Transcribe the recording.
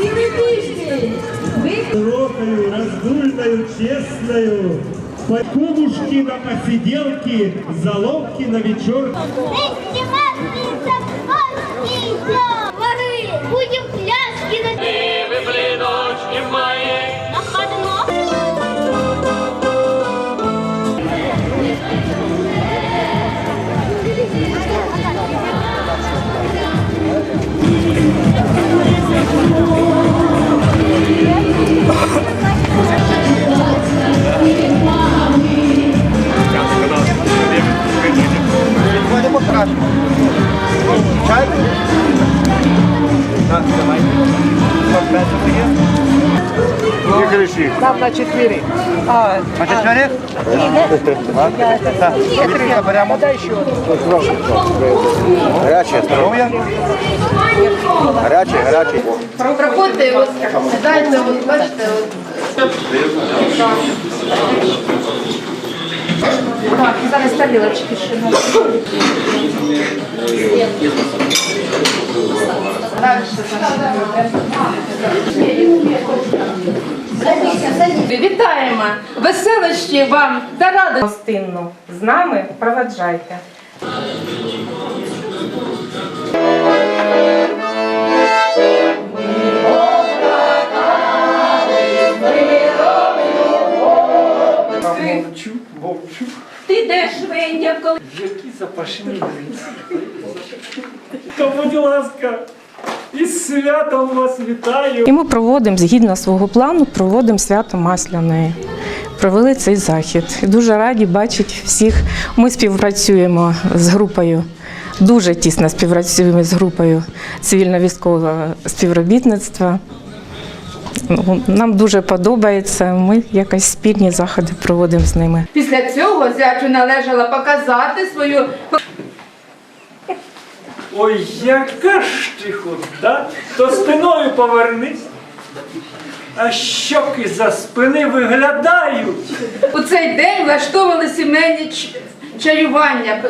цілий тиждень. Широкою, раздульною, чесною. Кумушки на посиделки, заловки на вечер. Будем пляски на... Ви блиночки мої. Краще. Чай? Так, давай. Не гріші. Там на. А, на четвірі? Так, Вітка беремо. Гаряче, здоров'я. Гаряче, гаряче. Проходьте, от, дайте, от, бачите, от. Так, зараз тарілочки ще на. Вітаємо! Веселощі вам та радості! гостинну з нами проведжайте. Ти де швендя, коли Які запашні. То, будь ласка, із святом вас вітаю. І ми проводимо згідно свого плану, проводимо свято Масляної. Провели цей захід. І дуже раді бачити всіх. Ми співпрацюємо з групою, дуже тісно співпрацюємо з групою цивільно-військового співробітництва. Ну, Нам дуже подобається. Ми якось спільні заходи проводимо з ними. Після цього зятю належало показати свою Ой, яка ж ти худа, то спиною повернись. А щоки за спини виглядають. у цей день влаштовували сімейні ч- чаювання.